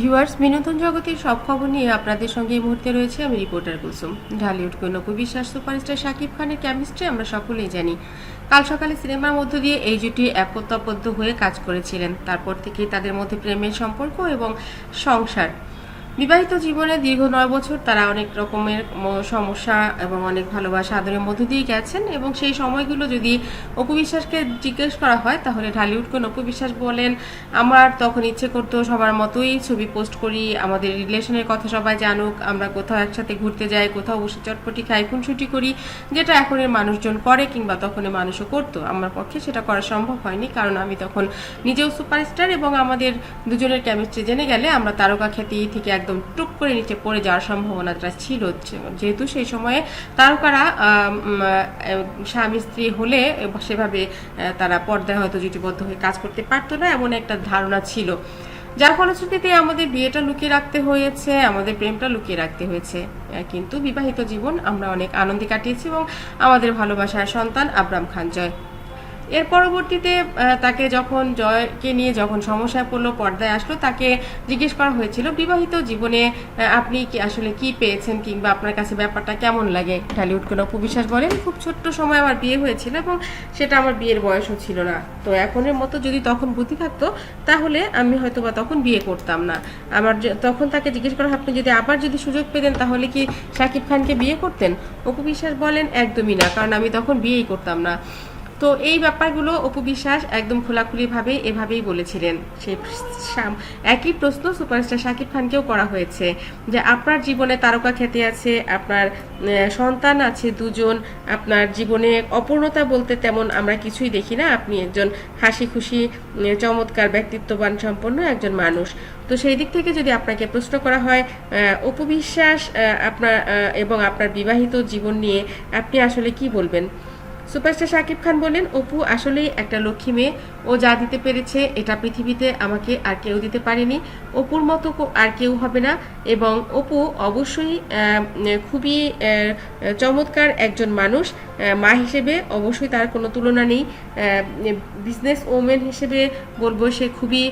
Viewers বিনোদন জগতের সব খবর নিয়ে আপনাদের সঙ্গে এই মুহূর্তে রয়েছে আমি রিপোর্টার কুসুম ঢালিউড কোন বিশ্বাস সুপারস্টার শাকিব খানের কেমিস্ট্রি আমরা সকলেই জানি। কাল সকালে সিনেমার মধ্য দিয়ে এই জুটি একতাবদ্ধ হয়ে কাজ করেছিলেন। তারপর থেকেই তাদের মধ্যে প্রেমের সম্পর্ক এবং সংসার বিবাহিত জীবনে দীর্ঘ নয় বছর তারা অনেক রকমের সমস্যা এবং অনেক ভালোবাসা আদরের মধ্য দিয়ে গেছেন এবং সেই সময়গুলো যদি অপু বিশ্বাসকে জিজ্ঞেস করা হয়, তাহলে ঢালিউড কোন অপু বিশ্বাস বলেন, আমার তখন ইচ্ছে করতো সবার মতোই ছবি পোস্ট করি, আমাদের রিলেশনের কথা সবাই জানুক, আমরা কোথাও একসাথে ঘুরতে যাই, কোথাও বসে চটপটি খাই, খুনসুটি করি। যেটা এখনের মানুষজন করে কিংবা তখনের মানুষও করতো। আমার পক্ষে সেটা করা সম্ভব হয়নি, কারণ আমি তখন নিজেও সুপারস্টার এবং আমাদের দুজনের কেমিস্ট্রি জেনে গেলে আমরা তারকা খ্যাতি থেকে একদম টুপ করে নিচে পড়ে যাওয়ার সম্ভাবনাটা ছিল যেহেতু সেই সময়ে তারকারা স্বামী স্ত্রী হলে সেভাবে তারা পর্দায় হয়তো জুটিবদ্ধ হয়ে কাজ করতে পারতো না, এমন একটা ধারণা ছিল। যার ফলশ্রুতিতে আমাদের বিয়েটা লুকিয়ে রাখতে হয়েছে, আমাদের প্রেমটা লুকিয়ে রাখতে হয়েছে। কিন্তু বিবাহিত জীবন আমরা অনেক আনন্দে কাটিয়েছি এবং আমাদের ভালোবাসার সন্তান আবরাম খান জয়। এর পরবর্তীতে তাকে যখন জয়কে নিয়ে যখন সমস্যায় পড়ল, পর্দায় আসলো, তাকে জিজ্ঞেস করা হয়েছিল, বিবাহিত জীবনে আপনি কি আসলে কি পেয়েছেন কিংবা আপনার কাছে ব্যাপারটা কেমন লাগে? ঢালিউড কোনো উপবিশ্বাস বলেন, খুব ছোট্ট সময় আমার বিয়ে হয়েছিল এবং সেটা আমার বিয়ের বয়সও ছিল না। তো এখনের মতো যদি তখন বুদ্ধি থাকতো, তাহলে আমি হয়তো বা তখন বিয়ে করতাম না। আমার তখন তাকে জিজ্ঞেস করা আপনি যদি আবার যদি সুযোগ পেতেন, তাহলে কি শাকিব খানকে বিয়ে করতেন? অপু বিশ্বাস বলেন, একদমই না, কারণ আমি তখন বিয়েই করতাম না। তো এই ব্যাপারগুলো অপু বিশ্বাস একদম খোলাখুলিভাবে এভাবেই বলেছিলেন। সেই একই প্রশ্ন সুপারস্টার শাকিব খানকেও করা হয়েছে যে আপনার জীবনে তারকা খ্যাতি আছে আপনার সন্তান আছে দুজন আপনার জীবনে অপূর্ণতা বলতে তেমন আমরা কিছুই দেখি না। আপনি একজন হাসি খুশি চমৎকার ব্যক্তিত্ববান সম্পন্ন একজন মানুষ। তো সেই দিক থেকে যদি আপনাকে প্রশ্ন করা হয় আহ, অপু বিশ্বাস আপনার এবং আপনার বিবাহিত জীবন নিয়ে আপনি আসলে কি বলবেন? সুপারস্টার শাকিব খান বলেন, অপু আসলেই একটা লক্ষ্মী মেয়ে। ও যা দিতে পেরেছে, এটা পৃথিবীতে আমাকে আর কেউ দিতে পারেনি। অপুর মতো আর কেউ হবে না। এবং অপু অবশ্যই খুবই চমৎকার একজন মানুষ। মা হিসেবে অবশ্যই তার কোনো তুলনা নেই। বিজনেস ওমেন হিসেবে বলব সে খুবই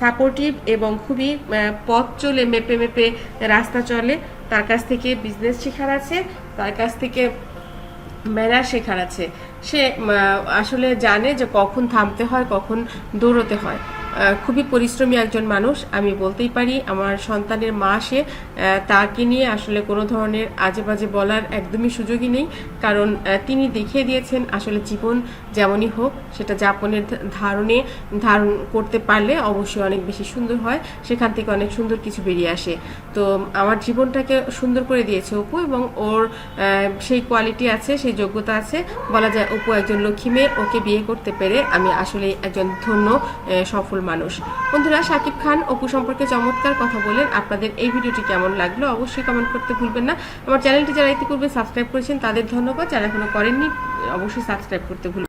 সাপোর্টিভ এবং খুবই পথ চলে, মেপে মেপে রাস্তা চলে। তার কাছ থেকে বিজনেস শেখার আছে। তার কাছ থেকে ম্যানার শেখার আছে। সে আসলে জানে যে কখন থামতে হয় কখন দৌড়তে হয়। খুবই পরিশ্রমী একজন মানুষ আমি বলতেই পারি। আমার সন্তানের মা সে তাকে নিয়ে আসলে কোনো ধরনের আজে বাজে বলার একদমই সুযোগই নেই। কারণ তিনি দেখিয়ে দিয়েছেন আসলে জীবন যেমনই হোক সেটা যাপনের ধারণে ধারণ করতে পারলে অবশ্যই অনেক বেশি সুন্দর হয়। সেখান থেকে অনেক সুন্দর কিছু বেরিয়ে আসে। তো আমার জীবনটাকে সুন্দর করে দিয়েছে অপু এবং ওর সেই কোয়ালিটি আছে সেই যোগ্যতা আছে। বলা যায় অপু একজন লক্ষ্মী মেয়ে ওকে বিয়ে করতে পেরে আমি আসলে একজন ধন্য আহ, সফল মানুষ। বন্ধুরা শাকিব খান অপু সম্পর্কে চমৎকার কথা বলেন। আপনাদের এই ভিডিওটি কেমন লাগল অবশ্যই কমেন্ট করতে ভুলবেন না। আমার চ্যানেলটি যারা ইতিপূর্বে সাবস্ক্রাইব করেছেন, তাদের ধন্যবাদ। যারা এখনও করেননি, অবশ্যই সাবস্ক্রাইব করতে ভুলবেন।